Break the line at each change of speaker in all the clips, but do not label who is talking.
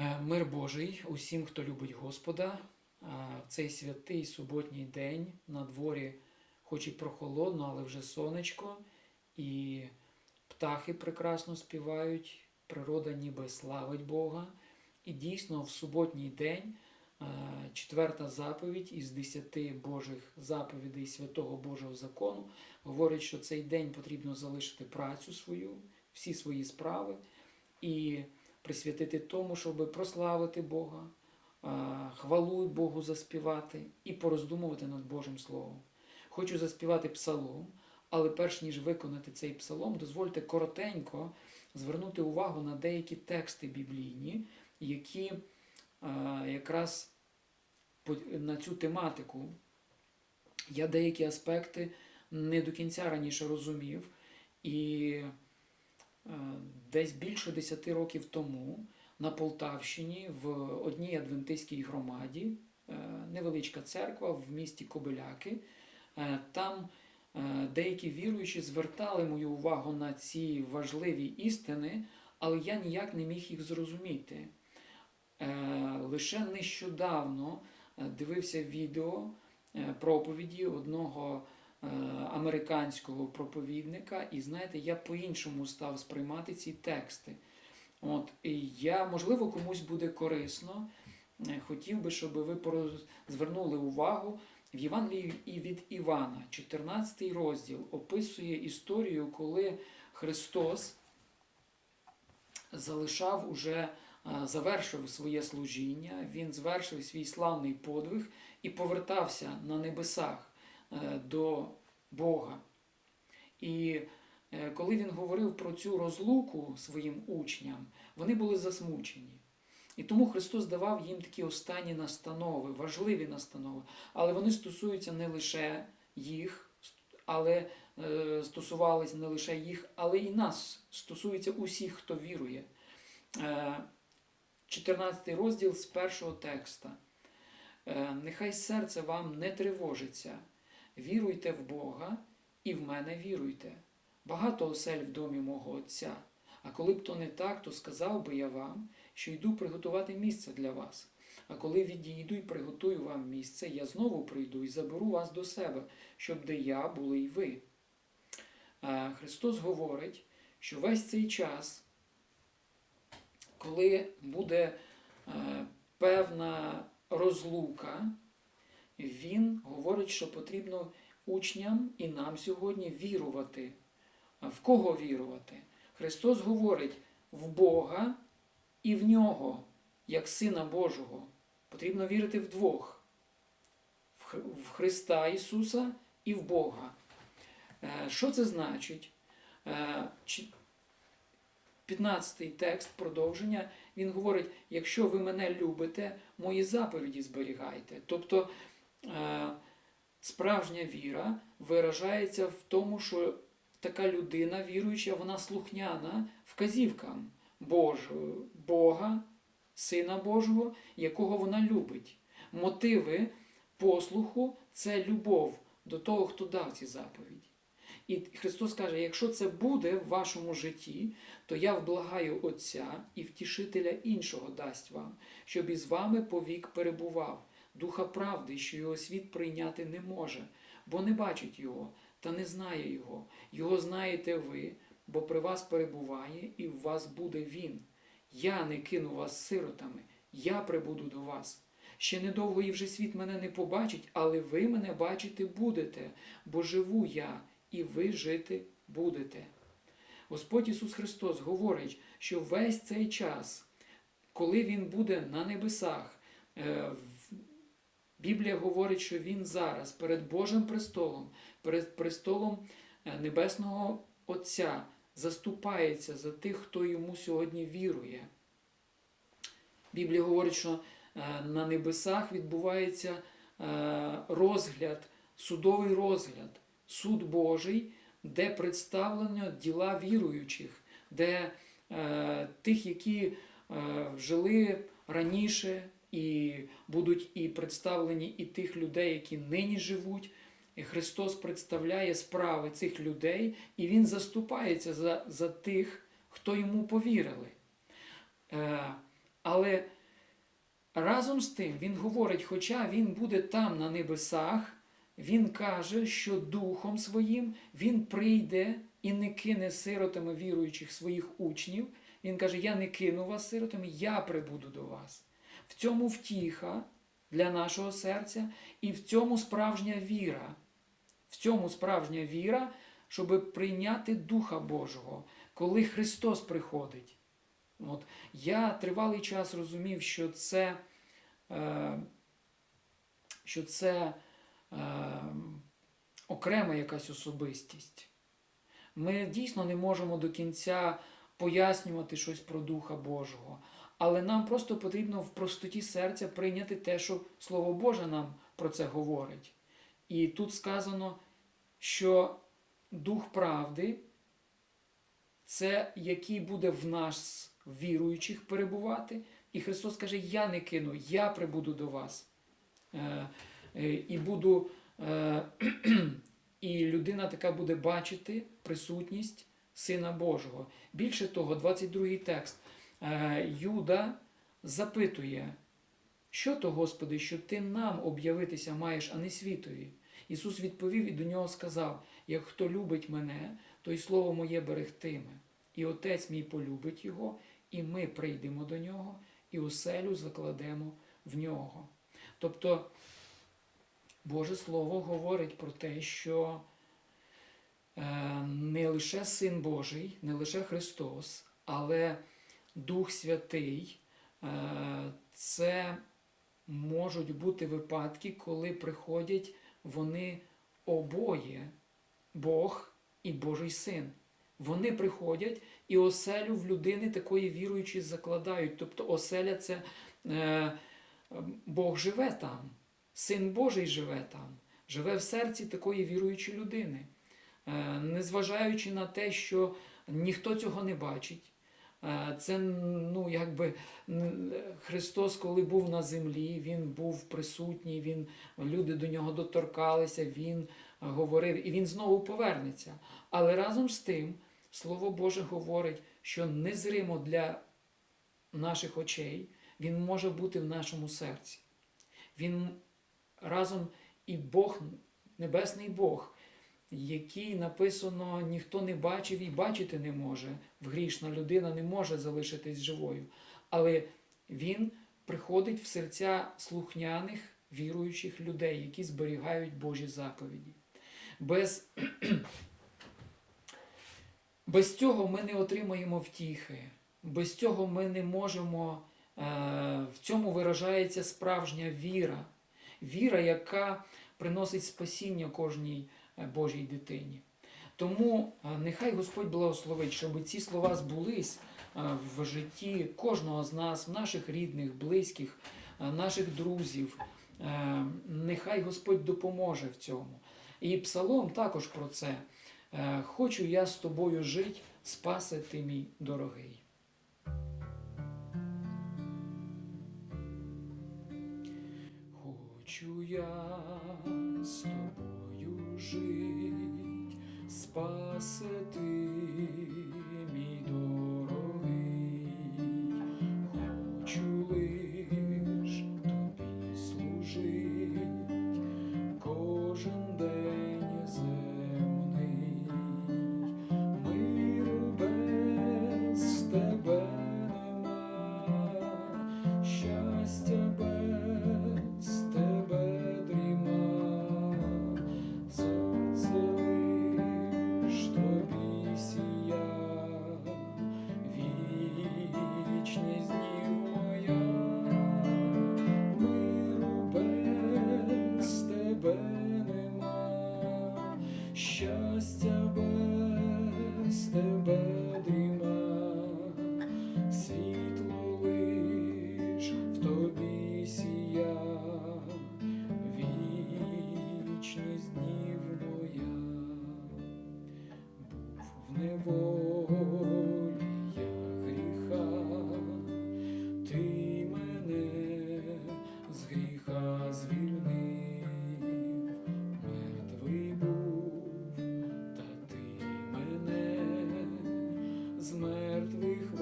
Е, Мир Божий усім, хто любить Господа. Е, В цей святий суботній день на дворі, хоч і прохолодно, але вже сонечко, і птахи прекрасно співають, природа ніби славить Бога. І дійсно в суботній день е, четверта заповідь із десяти Божих заповідей святого Божого закону говорить, що цей день потрібно залишити працю свою, всі свої справи і присвятити тому, щоб прославити Бога, хвалу Богу заспівати і пороздумувати над Божим Словом. Хочу заспівати псалом, але перш ніж виконати цей псалом, дозвольте коротенько звернути увагу на деякі тексти біблійні, які якраз на цю тематику я деякі аспекти не до кінця раніше розумів. І десь більше 10 років тому на Полтавщині в одній адвентистській громаді, е, невеличка церква в місті Кобиляки, е, там е, деякі віруючі звертали мою увагу на ці важливі істини, але я ніяк не міг їх зрозуміти. Е, Лише нещодавно е, дивився відео е, проповіді одного е, американського проповідника, і знаєте, я по-іншому став сприймати ці тексти. От, і я, можливо, комусь буде корисно. Е, Хотів би, щоб ви звернули увагу в Євангелії від Івана, 14 розділ, описує історію, коли Христос залишав уже, е, завершив своє служіння, він звершив свій славний подвиг і повертався на небесах е, до Бога. І е, коли він говорив про цю розлуку своїм учням, вони були засмучені. І тому Христос давав їм такі останні настанови, важливі настанови, але вони стосуються не лише їх, але е, стосувались не лише їх, але і нас, стосуються усіх, хто вірує. Е, 14 розділ з першого текста. Е, Нехай серце вам не тривожиться, віруйте в Бога і в мене віруйте. Багато осель в домі мого Отця. А коли б то не так, то сказав би я вам, що йду приготувати місце для вас. А коли відійду і приготую вам місце, я знову прийду і заберу вас до себе, щоб де я були й ви. Христос говорить, що весь цей час, коли буде е, певна розлука, Він говорить, що потрібно учням і нам сьогодні вірувати. В кого вірувати? Христос говорить в Бога і в нього, як Сина Божого. Потрібно вірити вдвох: в Хр- в Христа Ісуса і в Бога. Е, Що це значить? Е, 15-й текст продовження, він говорить: якщо ви мене любите, мої заповіді зберігайте. Тобто е, справжня віра виражається в тому, що така людина віруюча, вона слухняна вказівкам Божого, Бога, Сина Божого, якого вона любить. Мотиви послуху це любов до того, хто дав ці заповіді. І Христос каже: якщо це буде в вашому житті, то я вблагаю Отця і втішителя іншого дасть вам, щоб із вами повік перебував, духа правди, що його світ прийняти не може, бо не бачить його та не знає його. Його знаєте ви, бо при вас перебуває, і в вас буде він. Я не кину вас сиротами, я прибуду до вас. Ще недовго і вже світ мене не побачить, але ви мене бачити будете, бо живу я, і ви жити будете. Господь Ісус Христос говорить, що весь цей час, коли Він буде на небесах, е, Біблія говорить, що Він зараз перед Божим престолом, перед престолом е, Небесного Отця заступається за тих, хто йому сьогодні вірує. Біблія говорить, що е, на небесах відбувається е, розгляд, судовий розгляд, суд Божий, де представлено діла віруючих, де тих, які жили раніше, і будуть і представлені і тих людей, які нині живуть. І Христос представляє справи цих людей, і Він заступається за, за тих, хто йому повірили. Е, але разом з тим він говорить, хоча він буде там на небесах, він каже, що Духом Своїм він прийде і не кине сиротами віруючих своїх учнів. Він каже: Я не кину вас сиротами, я прибуду до вас. В цьому втіха для нашого серця, і в цьому справжня віра. В цьому справжня віра, щоб прийняти Духа Божого, коли Христос приходить. От, я тривалий час розумів, що це, е, що це е, окрема якась особистість. Ми дійсно не можемо до кінця пояснювати щось про Духа Божого, але нам просто потрібно в простоті серця прийняти те, що Слово Боже нам про це говорить. І тут сказано, що Дух правди це який буде в нас віруючих перебувати. І Христос каже: Я не кину, я прибуду до вас. Е, е, І буду, е, і людина така буде бачити присутність Сина Божого. Більше того, 22 текст. Е, Юда запитує, що то, Господи, що ти нам об'явитися маєш, а не світові. Ісус відповів і до нього сказав: Як хто любить мене, то й слово моє берегтиме. І Отець мій полюбить його, і ми прийдемо до нього, і оселю закладемо в нього. Тобто Боже Слово говорить про те, що е, не лише Син Божий, не лише Христос, але Дух Святий е, це можуть бути випадки, коли приходять вони обоє, Бог і Божий Син. Вони приходять і оселю в людини такої віруючої закладають. Тобто оселя це е, Бог живе там, Син Божий живе там, живе в серці такої віруючої людини, е, незважаючи на те, що ніхто цього не бачить. Е, Це ну, якби Христос, коли був на землі, Він був присутній, він, люди до нього доторкалися, Він говорив, і Він знову повернеться. Але разом з тим, Слово Боже говорить, що незримо для наших очей Він може бути в нашому серці. Він разом і Бог, Небесний Бог, який написано ніхто не бачив і бачити не може. Грішна людина не може залишитись живою. Але Він приходить в серця слухняних, віруючих людей, які зберігають Божі заповіді. Без, без цього ми не отримаємо втіхи, без цього ми не можемо. е, В цьому виражається справжня віра. Віра, яка приносить спасіння кожній Божій дитині. Тому е, нехай Господь благословить, щоб ці слова збулись е, в житті кожного з нас, наших рідних, близьких, е, наших друзів. Е, Нехай Господь допоможе в цьому. І Псалом також про це. Е, Хочу я з тобою жить, спаси ти мій дорогий. Хочу я спаси ти неволія гріха, ти мене з гріха звільнив, мертвий був, та ти мене з мертвих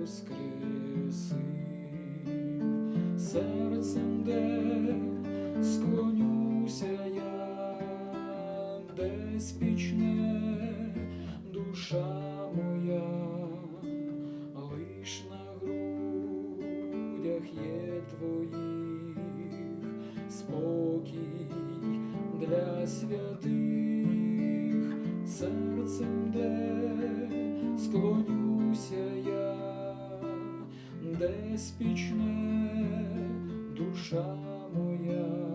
воскресив, серцем де склонюся я десь пічне душа моя, лиш на грудях є твоїх спокій для святих, серцем де склонюся я, де спічне душа моя.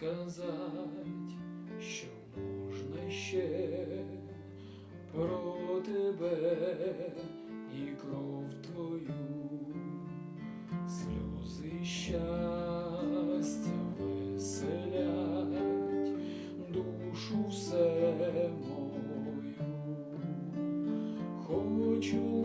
сказать, що можна ще про тебе і кров твою, сльози щастя веселять душу все мою. Хочу